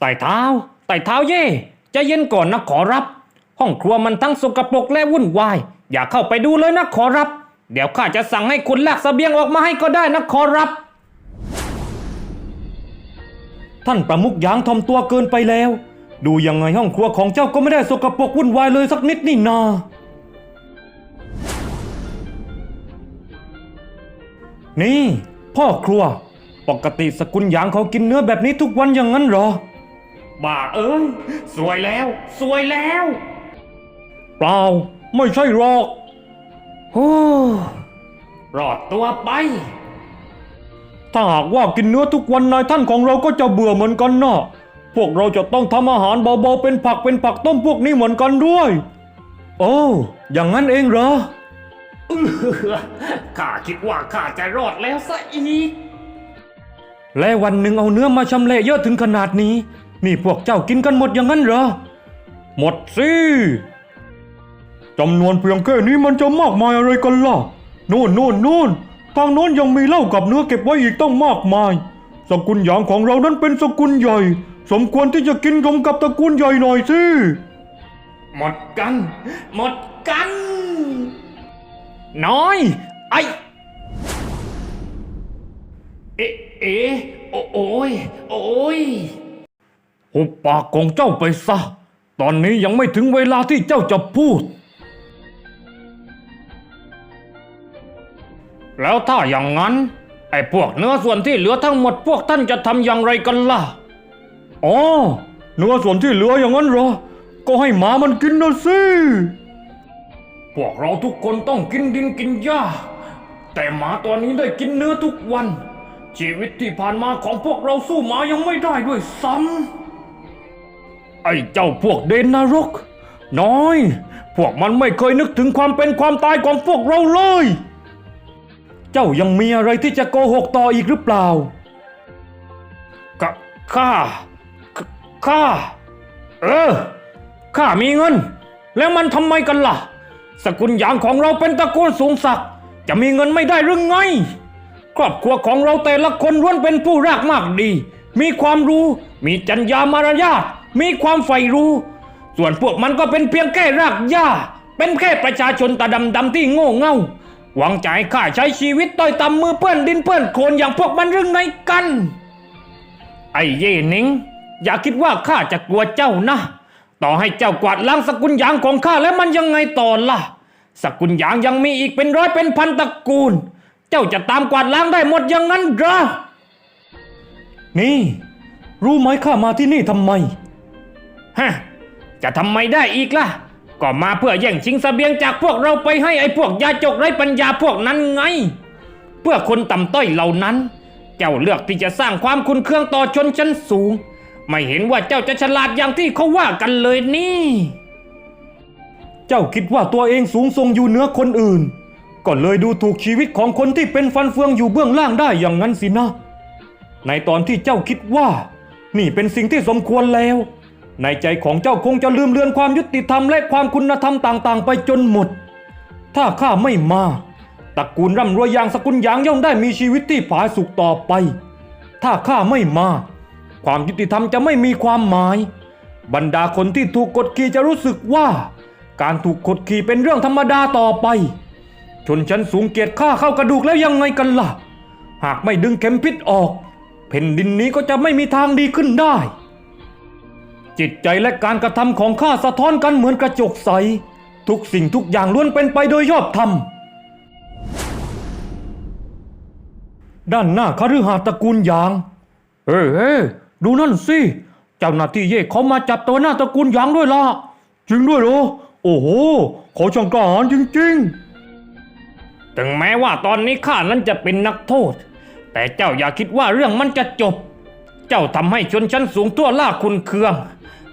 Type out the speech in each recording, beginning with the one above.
ไต่เท้าไต่เท้าเย่ใจะเย็นก่อนนะขอรับ ห้องครัวมันทั้งสกปรกและวุ่นวาย อย่าเข้าไปดูเลยนะขอรับ เดี๋ยวข้าจะสั่งให้คุณลากเสบียงออกมาให้ก็ได้นะขอรับ ท่านประมุขยางทอมตัวเกินไปแล้ว ดูยังไงห้องครัวของเจ้าก็ไม่ได้สกปรกวุ่นวายเลยสักนิดนี่นานี่ พ่อครัว ปกติสกุลหยางเขากินเนื้อแบบนี้ทุกวันอย่างนั้นเหรอ บ้าเอ้ย สวยแล้ว สวยแล้ว เปล่า ไม่ใช่หรอกโอ้รอดตัวไป ถ้าหากว่ากินเนื้อทุกวันนายท่านของเราก็จะเบื่อเหมือนกันนะพวกเราจะต้องทำอาหารเบาๆเป็นผักเป็นผักต้มพวกนี้เหมือนกันด้วย โอ้อย่างนั้นเองเหรอข้าคิดว่าข้าจะรอดแล้วซะอีก และวันหนึ่งเอาเนื้อมาชำเละเยอะถึงขนาดนี้ นี่พวกเจ้ากินกันหมดอย่างนั้นเหรอ หมดสิจำนวนเพียงแค่นี้มันจะมากมายอะไรกันล่ะโน่นโน่นโน่นทางโน้นยังมีเหล้ากับเนื้อเก็บไว้อีกต้องมากมาย สกุลหยางของเรานั้นเป็นสกุลใหญ่ สมควรที่จะกินรวมกับตระกูลใหญ่หน่อยสิ หมดกัน หมดกัน น้อย ไอเอ๊ะเอ๊ะโอโอ้ย โอ้ย หุบปากของเจ้าไปซะ ตอนนี้ยังไม่ถึงเวลาที่เจ้าจะพูด แล้วถ้าอย่างนั้น ไอ้พวกเนื้อส่วนที่เหลือทั้งหมดพวกท่านจะทำอย่างไรกันล่ะ อ๋อ เนื้อส่วนที่เหลืออย่างนั้นเหรอ ก็ให้หมามันกินนะสิ พวกเราทุกคนต้องกินดินกินหญ้า แต่หมาตัวนี้ได้กินเนื้อทุกวันชีวิตที่ผ่านมาของพวกเราสู้หมายังไม่ได้ด้วยซ้ำ ไอ้เจ้าพวกเดนนรก น้อย พวกมันไม่เคยนึกถึงความเป็นความตายของพวกเราเลย เจ้ายังมีอะไรที่จะโกหกต่ออีกหรือเปล่ากะข้าขข้า เออ ข้ามีเงิน แล้วมันทำไมกันล่ะ สกุลหยางของเราเป็นตระกูลสูงศักดิ์จะมีเงินไม่ได้หรือไง ครอบครัวของเราแต่ละคนล้วนเป็นผู้รากมากดี มีความรู้ มีจัญญามารยาท มีความใฝ่รู้ ส่วนพวกมันก็เป็นเพียงแค่รากหญ้า เป็นแค่ประชาชนตาดำๆที่โง่เง่า หวังจะให้ข้าใช้ชีวิตต้อยตำมือเปื้อนดินเปื้อนโคลนอย่างพวกมันหรือไงกัน ไอ้เย่หนิง อย่าคิดว่าข้าจะกลัวเจ้านะ ต่อให้เจ้ากวาดล้างสกุลหยางของข้าแล้วมันยังไงต่อล่ะ สกุลหยางยังมีอีกเป็นร้อยเป็นพันตระกูล เจ้าจะตามกวาดล้างได้หมดอย่างนั้นเหรอนี่ รู้ไหมข้ามาที่นี่ทำไม ฮะจะทำไมได้อีกล่ะ ก็มาเพื่อแย่งชิงเสบียงจากพวกเราไปให้ไอ้พวกยาจกไร้ปัญญาพวกนั้นไง เพื่อคนต่ำต้อยเหล่านั้น เจ้าเลือกที่จะสร้างความคุนเคืองต่อชนชั้นสูง ไม่เห็นว่าเจ้าจะฉลาดอย่างที่เขาว่ากันเลยนี่ เจ้าคิดว่าตัวเองสูงส่งอยู่เหนือคนอื่น ก็เลยดูถูกชีวิตของคนที่เป็นฟันเฟืองอยู่เบื้องล่างได้อย่างนั้นสินะ ในตอนที่เจ้าคิดว่า นี่เป็นสิ่งที่สมควรแล้ว ในใจของเจ้าคงจะลืมเลือนความยุติธรรมและความคุณธรรมต่างๆ ไปจนหมด ถ้าข้าไม่มาตระกูลร่ำรวยอย่างสกุลหยางย่อมได้มีชีวิตที่ผาสุกต่อไป ถ้าข้าไม่มา ความยุติธรรมจะไม่มีความหมาย บรรดาคนที่ถูกกดขี่จะรู้สึกว่า การถูกกดขี่เป็นเรื่องธรรมดาต่อไป ชนชั้นสูงเกียรติข้าเข้ากระดูกแล้วยังไงกันล่ะ หากไม่ดึงเข็มพิษออกแผ่นดินนี้ก็จะไม่มีทางดีขึ้นได้ จิตใจและการกระทำของข้าสะท้อนกันเหมือนกระจกใส ทุกสิ่งทุกอย่างล้วนเป็นไปโดยยอบธรรม ด้านหน้าคฤหาสน์ตระกูลยาง เฮ้เฮ้ดูนั่นสิ เจ้าหน้าที่เย่เขามาจับตัวหน้าตระกูลยางด้วยล่ะ จริงด้วยเหรอ โอ้โห เขาช่างกล้าหาญจริง ๆ ถึงแม้ว่าตอนนี้ข้านั้นจะเป็นนักโทษ แต่เจ้าอย่าคิดว่าเรื่องมันจะจบ เจ้าทำให้ชนชั้นสูงทั่วล่าคุณเคือง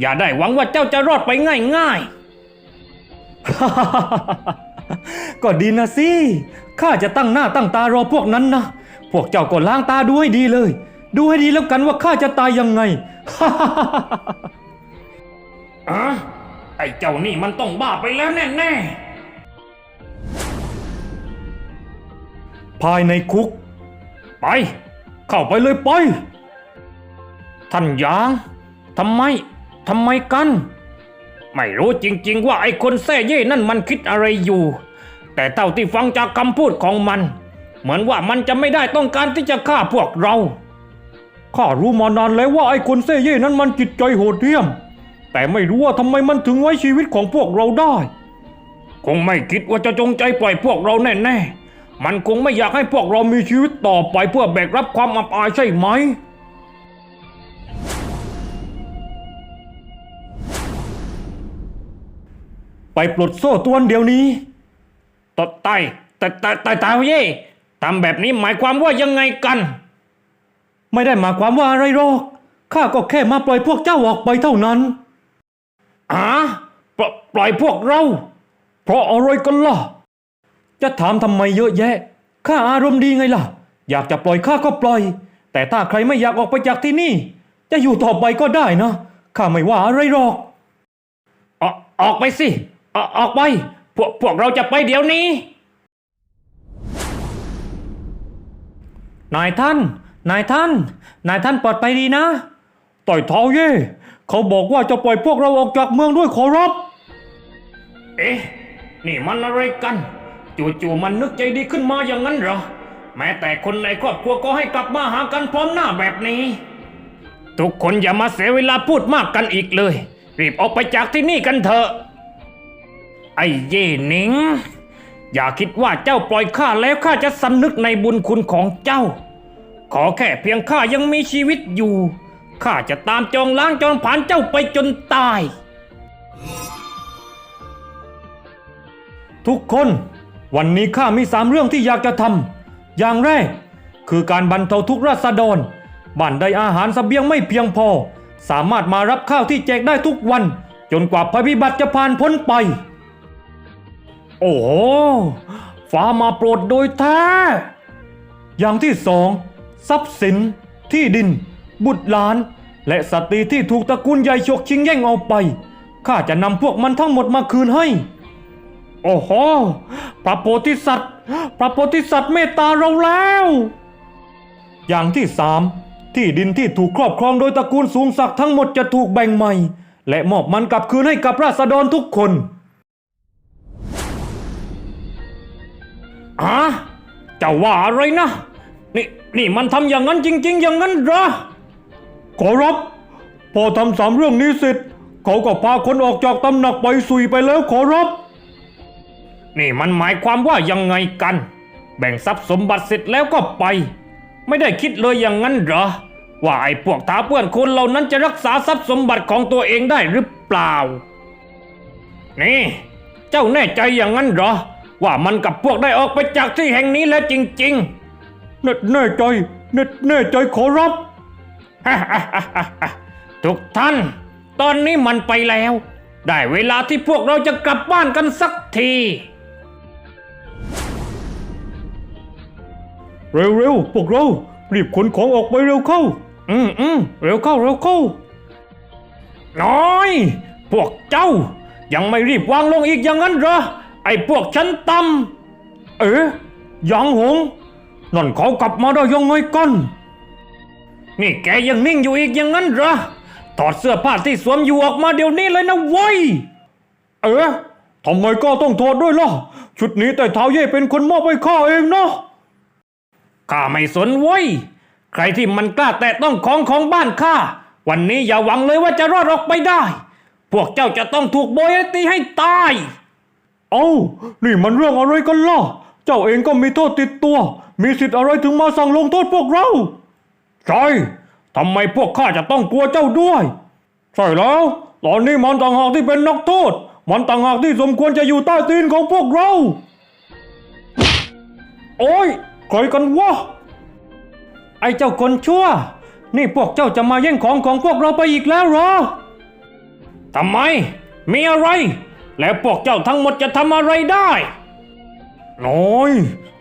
อย่าได้หวังว่าเจ้าจะรอดไปง่ายๆ ก็ดีนะสิ ข้าจะตั้งหน้าตั้งตารอพวกนั้นนะ พวกเจ้าก็ล้างตาดูให้ดีเลย ดูให้ดีแล้วกันว่าข้าจะตายยังไงอะไอ้เจ้านี่มันต้องบ้าไปแล้วแน่ๆ ภายในคุก ไป เข้าไปเลยไป ท่านยางททำไมทำไมกัน ไม่รู้จริงๆว่าไอ้คนแซ่เย่นั่นมันคิดอะไรอยู่ แต่เท่าที่ฟังจากคำพูดของมัน เหมือนว่ามันจะไม่ได้ต้องการที่จะฆ่าพวกเราข้ารู้มานานแล้วว่าไอ้คนเซ่เย่นั้นมันจิตใจโหดเหี้ยม แต่ไม่รู้ว่าทำไมมันถึงไว้ชีวิตของพวกเราได้ คงไม่คิดว่าจะจงใจปล่อยพวกเราแน่ๆมันคงไม่อยากให้พวกเรามีชีวิตต่อไปเพื่อแบกรับความอับอายใช่ไหม ไปปลดโซ่ตัวนเดี๋ยวนี้ตดไตแต่แต่แต่ตายเย่ทำแบบนี้หมายความว่ายังไงกัน ไม่ได้หมายความว่าอะไรหรอก ข้าก็แค่มาปล่อยพวกเจ้าออกไปเท่านั้นอ่าปลปล่อยพวกเรา เพราะอะไรกันล่ะ จะถามทำไมเยอะแยะ ข้าอารมณ์ดีไงล่ะ อยากจะปล่อยข้าก็ปล่อย แต่ถ้าใครไม่อยากออกไปจากที่นี่ จะอยู่ต่อไปก็ได้นะ ข้าไม่ว่าอะไรหรอกออกออกไปสิ ออกออกไปพวกพวกเราจะไปเดี๋ยวนี้ นายท่าน นายท่าน นายท่านปลอดภัยดีนะ ต่อยเท้าเย่เขาบอกว่าจะปล่อยพวกเราออกจากเมืองด้วยขอรับ เอ๊ะ นี่มันอะไรกัน จู่ๆมันนึกใจดีขึ้นมาอย่างนั้นเหรอ แม้แต่คนในครอบครัวก็ให้กลับมาหากันพร้อมหน้าแบบนี้ ทุกคนอย่ามาเสียเวลาพูดมากกันอีกเลย รีบออกไปจากที่นี่กันเถอะ ไอ้เย่หนิง อย่าคิดว่าเจ้าปล่อยข้าแล้วข้าจะสำนึกในบุญคุณของเจ้า ขอแค่เพียงข้ายังมีชีวิตอยู่ ข้าจะตามจองล้างจองผ่านเจ้าไปจนตาย ทุกคนวันนี้ข้ามีสามเรื่องที่อยากจะทำอย่างแรก คือการบรรเทาทุกข์ราษฎรบ้านใดอาหารสเสบียงไม่เพียงพอ สามารถมารับข้าวที่แจกได้ทุกวัน จนกว่าภัยพิบัติจะผ่านพ้นไป โอ้โหฟ้ามาโปรดโดยแท้ อย่างที่สองทรัพย์สิน ที่ดิน บุตรหลาน และสตรีที่ถูกตระกูลใหญ่ฉกชิงแย่งเอาไปข้าจะนำพวกมันทั้งหมดมาคืนให้ โอ้โห พระโพธิสัตว์ พระโพธิสัตว์เมตตาเราแล้ว อย่างที่สามที่ดินที่ถูกครอบครองโดยตระกูลสูงศักดิ์ทั้งหมดจะถูกแบ่งใหม่ และมอบมันกลับคืนให้กับราษฎรทุกคน ฮะเจ้าว่าอะไรนะ นี่นี่มันทำอย่างนั้นจริง ๆ อย่างนั้นเหรอขอรับ พอทำสามเรื่องนี้เสร็จ เขาก็พาคนออกจากตำหนักไปสุยไปแล้วขอรับ นี่มันหมายความว่ายังไงกัน แบ่งทรัพย์สมบัติเสร็จแล้วก็ไป ไม่ได้คิดเลยอย่างนั้นเหรอ ว่าไอ้พวกท้าเปื้อนคนเหล่านั้นจะรักษาทรัพย์สมบัติของตัวเองได้หรือเปล่า นี่ เจ้าแน่ใจอย่างนั้นเหรอ ว่ามันกับพวกได้ออกไปจากที่แห่งนี้แล้วจริงๆแน่แน่ใจแน่แน่ใจขอรับทุกท่าน ตอนนี้มันไปแล้ว ได้เวลาที่พวกเราจะกลับบ้านกันสักที เร็วๆพวกเรา รีบขนของออกไปเร็วเข้า อืมอืมเร็วเข้าเร็วเข้า น้อย พวกเจ้า ยังไม่รีบวางลงอีกอย่างนั้นเหรอ ไอ้พวกชั้นต่ำเอ๊ะยังหงนั่นเขากลับมาได้ยังไงกันนี่แกยังนิ่งอยู่อีกอย่างนั้นเหรอถอดเสื้อผ้าที่สวมอยู่ออกมาเดี๋ยวนี้เลยนะเว้ยเอ๊ะทำไมก็ต้องถอดด้วยล่ะ ชุดนี้แต่เท้าเย่เป็นคนมอบให้ข้าเองเนาะข้าไม่สนเว้ย ใครที่มันกล้าแตะต้องของของบ้านข้า วันนี้อย่าหวังเลยว่าจะรอดออกไปได้ พวกเจ้าจะต้องถูกโบยตีให้ตาย เอ้า นี่มันเรื่องอะไรกันล่ะ เจ้าเองก็มีโทษติดตัว มีสิทธิ์อะไรถึงมาสั่งลงโทษพวกเราใช่ทำไมพวกข้าจะต้องกลัวเจ้าด้วย ใช่แล้ว ตอนนี้มันต่างหากที่เป็นนักโทษ มันต่างหากที่สมควรจะอยู่ใต้ตีนของพวกเรา โอ้ยใครกันวะ ไอ้เจ้าคนชั่ว นี่พวกเจ้าจะมาแย่งของของพวกเราไปอีกแล้วเหรอ ทำไม มีอะไร แล้วพวกเจ้าทั้งหมดจะทำอะไรได้ น้อย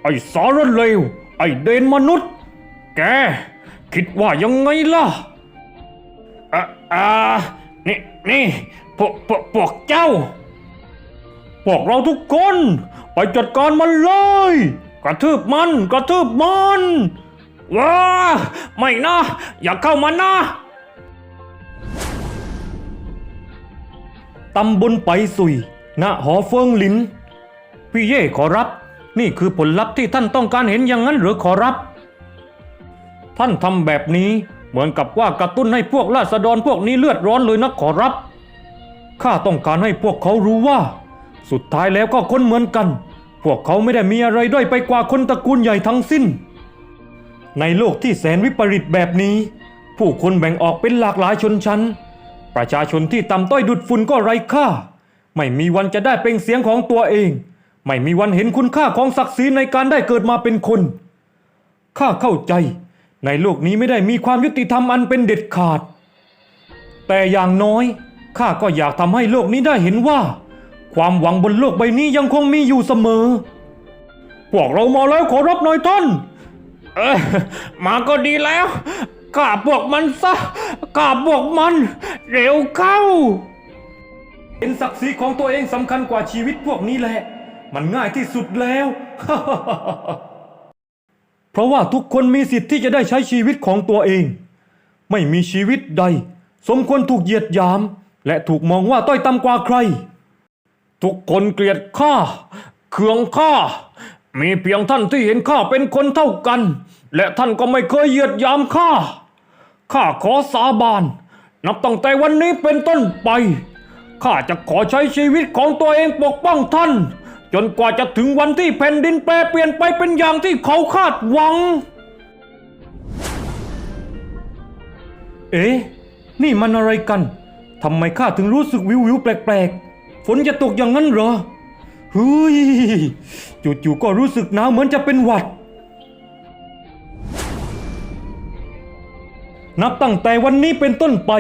ไอ้สารเลว ไอ้เดนมนุษย์ แก คิดว่ายังไงล่ะอ่าอ่านี่นี่พวกพวกพวกเจ้า พวกเราทุกคน ไปจัดการมันเลย กระทืบมัน กระทืบมัน ว้า ไม่นะ อย่าเข้ามานะ ตำบลไปสุย ณ หอเฟิงหลิน พี่เย่ขอรับ นี่คือผลลัพธ์ที่ท่านต้องการเห็นอย่างนั้นหรือขอรับ ท่านทำแบบนี้เหมือนกับว่ากระตุ้นให้พวกราษฎรพวกนี้เลือดร้อนเลยนะขอรับ ข้าต้องการให้พวกเขารู้ว่า สุดท้ายแล้วก็คนเหมือนกัน พวกเขาไม่ได้มีอะไรด้อยไปกว่าคนตระกูลใหญ่ทั้งสิ้น ในโลกที่แสนวิปริตแบบนี้ ผู้คนแบ่งออกเป็นหลากหลายชนชั้น ประชาชนที่ต่ำต้อยดุดฝุ่นก็ไร้ค่า ไม่มีวันจะได้เป็นเสียงของตัวเอง ไม่มีวันเห็นคุณค่าของศักดิ์ศรีในการได้เกิดมาเป็นคน ข้าเข้าใจ ในโลกนี้ไม่ได้มีความยุติธรรมอันเป็นเด็ดขาด แต่อย่างน้อยข้าก็อยากทำให้โลกนี้ได้เห็นว่า ความหวังบนโลกใบนี้ยังคงมีอยู่เสมอ พวกเรามาแล้วขอรับหน่อยท่าน เออมาก็ดีแล้ว กาบวกมันซะกาบวกมัน เร็วเข้า เห็นศักดิ์ศรีของตัวเองสำคัญกว่าชีวิตพวกนี้แหละ มันง่ายที่สุดแล้ว เพราะว่าทุกคนมีสิทธิ์ที่จะได้ใช้ชีวิตของตัวเอง ไม่มีชีวิตใด สมควรถูกเหยียดหยาม และถูกมองว่าต้อยต่ำกว่าใคร ทุกคนเกลียดข้าเคืองข้ามีเพียงท่านที่เห็นข้าเป็นคนเท่ากัน และท่านก็ไม่เคยเหยียดยามข้า ข้าขอสาบาน นับตั้งแต่วันนี้เป็นต้นไป ข้าจะขอใช้ชีวิตของตัวเองปกป้องท่าน จนกว่าจะถึงวันที่แผ่นดินแปรเปลี่ยนไปเป็นอย่างที่เขาคาดหวัง เอ๊ะ นี่มันอะไรกัน ทำไมข้าถึงรู้สึกวิววิวแปลกๆ ฝนจะตกอย่างนั้นเหรอเฮ้ยจู่ๆก็รู้สึกหนาวเหมือนจะเป็นหวัด นับตั้งแต่วันนี้เป็นต้นไป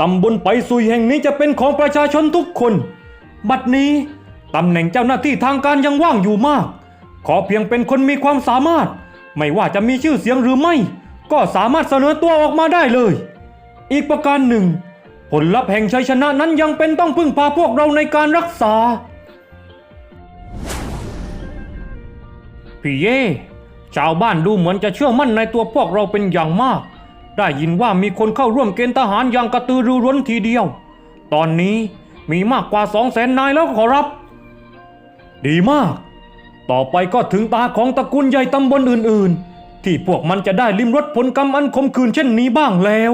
ตำบลไปซุยแห่งนี้จะเป็นของประชาชนทุกคน บัดนี้ตำแหน่งเจ้าหน้าที่ทางการยังว่างอยู่มาก ขอเพียงเป็นคนมีความสามารถ ไม่ว่าจะมีชื่อเสียงหรือไม่ ก็สามารถเสนอตัวออกมาได้เลย อีกประการหนึ่ง ผลลัพธ์แห่งชัยชนะนั้นยังเป็นต้องพึ่งพาพวกเราในการรักษาพี่เย่ชาวบ้านดูเหมือนจะเชื่อมั่นในตัวพวกเราเป็นอย่างมาก ได้ยินว่ามีคนเข้าร่วมเกณฑ์ทหารอย่างกระตือรือร้นทีเดียว ตอนนี้มีมากกว่าสองแสนนายแล้วขอรับ ดีมาก ต่อไปก็ถึงตาของตระกูลใหญ่ตำบลอื่น ๆ ที่พวกมันจะได้ลิมรสผลกรรมอันคมคืนเช่นนี้บ้างแล้ว